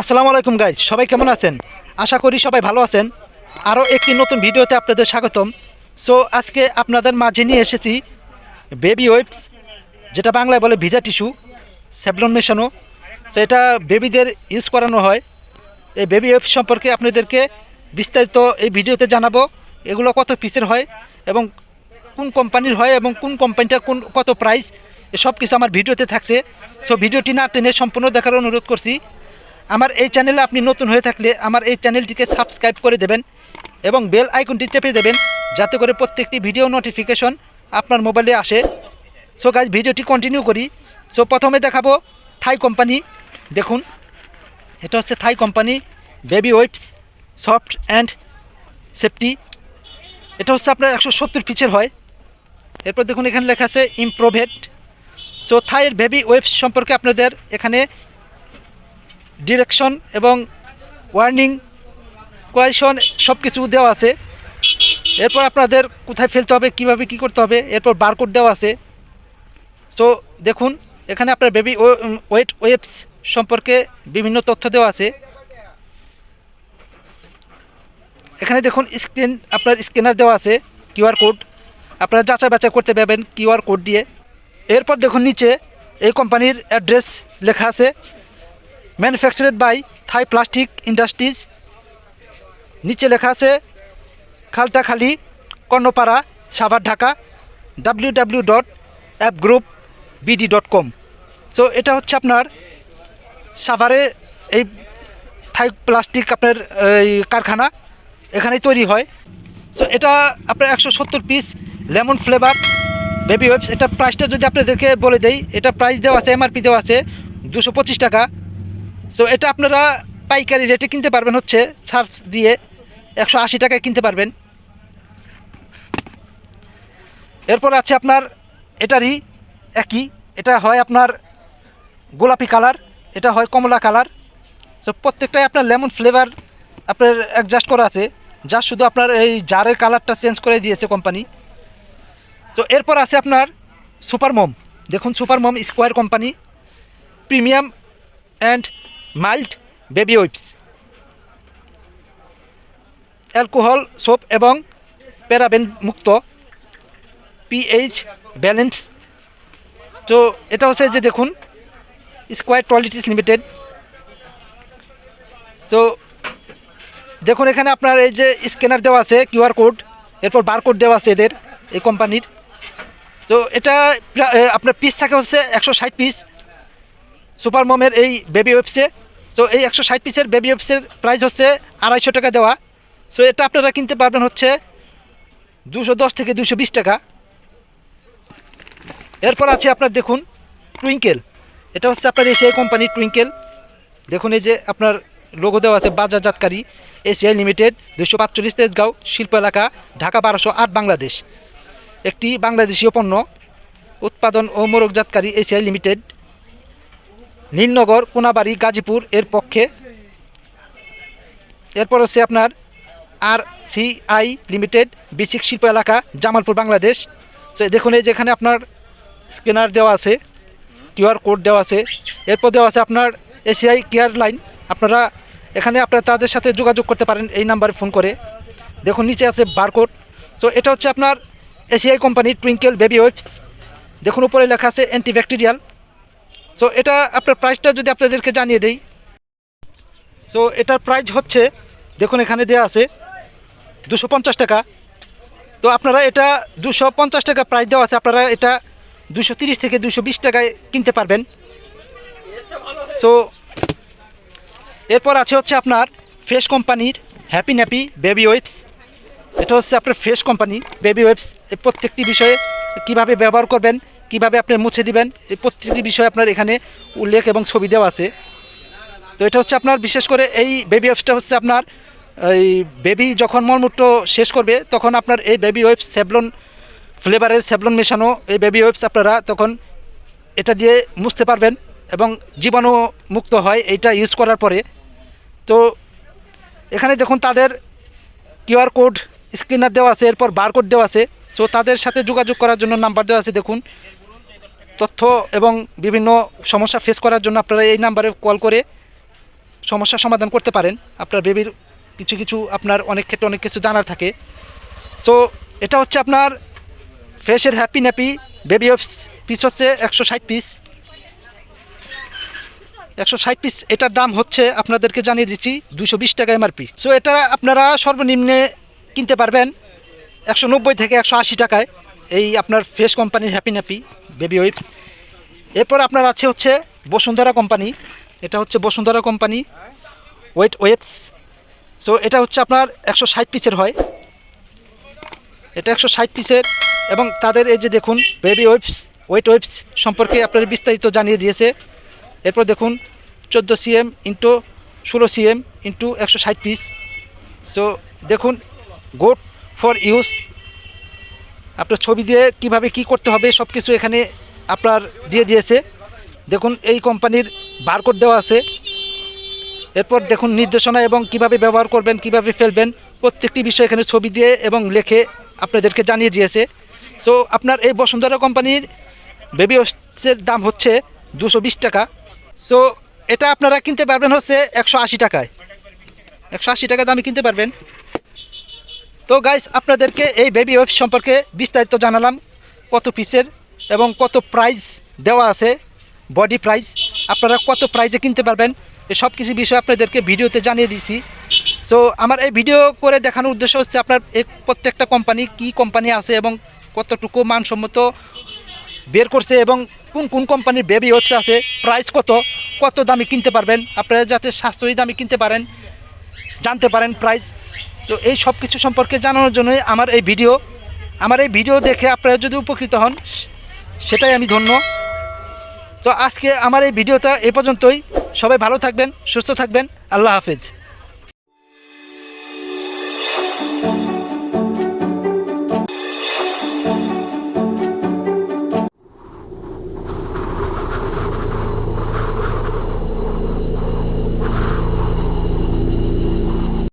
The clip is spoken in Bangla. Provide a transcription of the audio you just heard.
আসসালামু আলাইকুম গাইজ সবাই কেমন আছেন? আশা করি সবাই ভালো আছেন। আরও একটি নতুন ভিডিওতে আপনাদের স্বাগতম। সো আজকে আপনাদের মাঝে নিয়ে এসেছি বেবি ওয়েবস যেটা বাংলায় বলে ভিজা টিস্যু স্যাবলন মেশানো। সো এটা বেবিদের ইউজ করানো হয়। এই বেবি ওয়েবস সম্পর্কে আপনাদেরকে বিস্তারিত এই ভিডিওতে জানাব, এগুলো কত পিসের হয় এবং কোন কোম্পানির হয় এবং কোন কোম্পানিটা কোন, কত প্রাইস সব কিছু আমার ভিডিওতে থাকছে। সো ভিডিওটি না টেনে সম্পূর্ণ দেখার অনুরোধ করছি। আমার এই চ্যানেলে আপনি নতুন হয়ে থাকলে আমার এই চ্যানেলটিকে সাবস্ক্রাইব করে দেবেন এবং বেল আইকনটি চেপে দেবেন যাতে করে প্রত্যেকটি ভিডিও নোটিফিকেশন আপনার মোবাইলে আসে। সো গাইজ ভিডিওটি কন্টিনিউ করি। সো প্রথমে দেখাবো থাই কোম্পানি দেখুন, এটা হচ্ছে Thai company baby wipes soft and safety এটা হচ্ছে আপনার একশো সত্তর পিচের হয়। এরপর দেখুন, এখানে লেখা আছে ইমপ্রোভেট সো থাইয়ের বেবি ওয়েবস সম্পর্কে আপনাদের এখানে ডিরেকশন এবং ওয়ার্নিং কোয়েশন সব কিছু দেওয়া আছে। এরপর আপনাদের কোথায় ফেলতে হবে, কীভাবে কি করতে হবে, এরপর বারকোড দেওয়া আছে। সো দেখুন, এখানে আপনার বেবি ওয়েট ওয়েবস সম্পর্কে বিভিন্ন তথ্য দেওয়া আছে। এখানে দেখুন, স্ক্রিন, আপনার স্ক্যানার দেওয়া আছে কিউআর কোড। আপনারা যাচাই বাছাই করতে পারবেন কিউআর কোড দিয়ে। এরপর দেখুন, নিচে এই কোম্পানির অ্যাড্রেস লেখা আছে। Manufactured by Thai plastic industries নিচে লেখা আছে, Khaltakhali, Karnapara, Savar Dhaka W W dot app group BD dot com so এটা হচ্ছে আপনার সাভারে এই থাই প্লাস্টিক আপনার, এই কারখানা, এখানেই তৈরি হয়। সো এটা আপনার একশো সত্তর piece lemon flavour baby wipes এটা প্রাইসটা যদি আপনাদেরকে বলে দেই, এটা প্রাইস দেওয়া আছে এমআরপি দেওয়া আছে দুশো টাকা। সো এটা আপনারা পাইকারি রেটে কিনতে পারবেন হচ্ছে সার্চ দিয়ে একশো আশি টাকায় কিনতে পারবেন। এরপর আছে আপনার, এটারই একই, এটা হয় আপনার গোলাপি কালার, এটা হয় কমলা কালার। সো প্রত্যেকটাই আপনার লেমন ফ্লেভার আপনার অ্যাডজাস্ট করা আছে যা শুধু আপনার এই জারের কালারটা চেঞ্জ করে দিয়েছে কোম্পানি তো এরপর আছে আপনার সুপার মম দেখুন super mom square company premium and mild baby wipes alcohol, soap এবং প্যারাবেন মুক্ত পিএইচ ব্যালেন্স। তো এটা হচ্ছে যে দেখুন, স্কোয়ার টয়লেটিস লিমিটেড। তো দেখুন এখানে আপনার এই যে স্ক্যানার দেওয়া আছে কিউআর কোড, এরপর বারকোড দেওয়া আছে এদের, এই কোম্পানির। তো এটা আপনার পিস থাকে হচ্ছে একশো ষাট পিস সুপার মমের এই বেবি ওয়েবসে। সো এই একশো ষাট পিসের বেবি ওয়েবসের প্রাইস হচ্ছে আড়াইশো টাকা দেওয়া। সো এটা আপনারা কিনতে পারবেন হচ্ছে দুশো দশ থেকে দুশো বিশ টাকা। এরপর আছে আপনার দেখুন টুইঙ্কেল এটা হচ্ছে আপনার এশিয়াই কোম্পানির টুইঙ্কেল দেখুন এই যে আপনার লোগো দেওয়া আছে বাজারজাতকারী এশিয়াই লিমিটেড দুশো পাঁচচল্লিশ তেজগাঁও, শিল্প এলাকা, ঢাকা বারোশো আট বাংলাদেশ। একটি বাংলাদেশীয় পণ্য, উৎপাদন ও মোরকজাতকারী এশিয়াই লিমিটেড নীলনগর কোনাবাড়ি, গাজীপুর এর পক্ষে। এরপর হচ্ছে আপনার আর সিআই লিমিটেড, বিসিক শিল্প এলাকা, জামালপুর, বাংলাদেশ। দেখুন এই যেখানে আপনার স্ক্যানার দেওয়া আছে কিউআর কোড দেওয়া আছে। এরপর দেওয়া আছে আপনার এসিআই কেয়ার লাইন। আপনারা এখানে আপনারা তাদের সাথে যোগাযোগ করতে পারেন এই নাম্বারে ফোন করে। দেখুন নিচে আছে বারকোড। সো এটা হচ্ছে আপনার এসিআই কোম্পানির টুইঙ্কেল বেবি ওয়েবস। দেখুন উপরে লেখা আছে অ্যান্টিব্যাকটেরিয়াল। সো এটা আপনার প্রাইসটা যদি আপনাদেরকে জানিয়ে দেই। সো এটার প্রাইস হচ্ছে, দেখুন এখানে দেওয়া আছে, দুশো পঞ্চাশ টাকা। তো আপনারা এটা দুশো পঞ্চাশ টাকা প্রাইস দেওয়া আছে, আপনারা এটা দুশো তিরিশ থেকে দুশো বিশ টাকায় কিনতে পারবেন। সো এরপর আছে হচ্ছে আপনার ফ্রেশ কোম্পানির হ্যাপি ন্যাপি বেবি ওয়েবস এটা হচ্ছে আপনার ফ্রেশ কোম্পানি বেবি ওয়েবস প্রত্যেকটি বিষয়ে কীভাবে ব্যবহার করবেন কীভাবে আপনি মুছে দিবেন? এই প্রত্যেকটি বিষয়ে আপনার এখানে উল্লেখ এবং ছবি দেওয়া আছে। তো এটা হচ্ছে আপনার, বিশেষ করে এই বেবি ওয়েবসটা হচ্ছে আপনার, এই বেবি যখন মলমূত্র শেষ করবে, তখন আপনার এই বেবি ওয়েবস স্যাবলন ফ্লেভারের স্যাবলন মেশানো, এই বেবি ওয়েবস আপনারা তখন এটা দিয়ে মুছতে পারবেন এবং জীবাণু মুক্ত হয় এইটা ইউজ করার পরে। তো এখানে দেখুন তাদের কিউআর কোড স্ক্রিনার দেওয়া আছে, এরপর বারকোড দেওয়া আছে। সো তাদের সাথে যোগাযোগ করার জন্য নাম্বার দেওয়া আছে, দেখুন। তথ্য এবং বিভিন্ন সমস্যা ফেস করার জন্য আপনারা এই নাম্বারে কল করে সমস্যার সমাধান করতে পারেন। আপনার বেবির কিছু কিছু আপনার অনেক ক্ষেত্রে অনেক কিছু জানার থাকে। সো এটা হচ্ছে আপনার ফ্রেশের হ্যাপি ন্যাপি বেবি পিস হচ্ছে একশো ষাট পিস একশো ষাট পিস এটার দাম হচ্ছে আপনাদেরকে জানিয়ে দিচ্ছি দুশো বিশ টাকা এমআরপি সো এটা আপনারা সর্বনিম্নে কিনতে পারবেন একশো নব্বই থেকে একশো আশি টাকায়। এই আপনার ফ্রেশ কোম্পানির হ্যাপি ন্যাপি, বেবি ওয়েবস এরপর আপনার আছে হচ্ছে বসুন্ধরা কোম্পানি। এটা হচ্ছে Bashundhara company, wet wipes so এটা হচ্ছে আপনার একশো ষাট পিসের হয়। এটা একশো ষাট পিসের এবং তাদের এই যে দেখুন, বেবি ওয়েবস ওয়েট ওয়েবস সম্পর্কে আপনার বিস্তারিত জানিয়ে দিয়েছে। এরপর দেখুন, চোদ্দ সিএম ইন্টু ষোলো সিএম ইন্টু একশো ষাট পিস। সো দেখুন, গোড ফর ইউজ। আপনার ছবি দিয়ে কীভাবে কি করতে হবে সব কিছু এখানে আপনার দিয়ে দিয়েছে। দেখুন, এই কোম্পানির বারকোড দেওয়া আছে। এরপর দেখুন, নির্দেশনা এবং কীভাবে ব্যবহার করবেন, কীভাবে ফেলবেন, প্রত্যেকটি বিষয় এখানে ছবি দিয়ে এবং লেখে আপনাদেরকে জানিয়ে দিয়েছে। সো আপনার এই বসুন্ধরা কোম্পানির বেবি ওয়েবসের দাম হচ্ছে দুশো টাকা। সো এটা আপনারা কিনতে পারবেন হচ্ছে একশো আশি টাকায়। একশো আশি টাকা দামে কিনতে পারবেন। তো গাইস আপনাদেরকে এই বেবি ওয়েব সম্পর্কে বিস্তারিত জানালাম। কত পিসের এবং কত প্রাইস দেওয়া আছে বডি প্রাইস আপনারা কত প্রাইজে কিনতে পারবেন সব কিছু বিষয় আপনাদেরকে ভিডিওতে জানিয়ে দিয়েছি। সো আমার এই ভিডিও করে দেখানোর উদ্দেশ্য হচ্ছে আপনার এই প্রত্যেকটা কোম্পানি কি কোম্পানি আছে এবং কতটুকু মানসম্মত বের করছে এবং কোন কোন কোম্পানির বেবি ওয়েবস আছে প্রাইস কত কত দামে কিনতে পারবেন, আপনারা যাতে সাশ্রয়ী দামে কিনতে পারেন, জানতে পারেন প্রাইস তো এই সব কিছু সম্পর্কে জানানোর জন্যই আমার এই ভিডিও, আমার এই ভিডিও দেখে আপনারা যদি উপকৃত হন, সেটাই আমি ধন্য। তো আজকে আমার এই ভিডিওটা এ পর্যন্তই। সবাই ভালো থাকবেন, সুস্থ থাকবেন। আল্লাহ হাফেজ।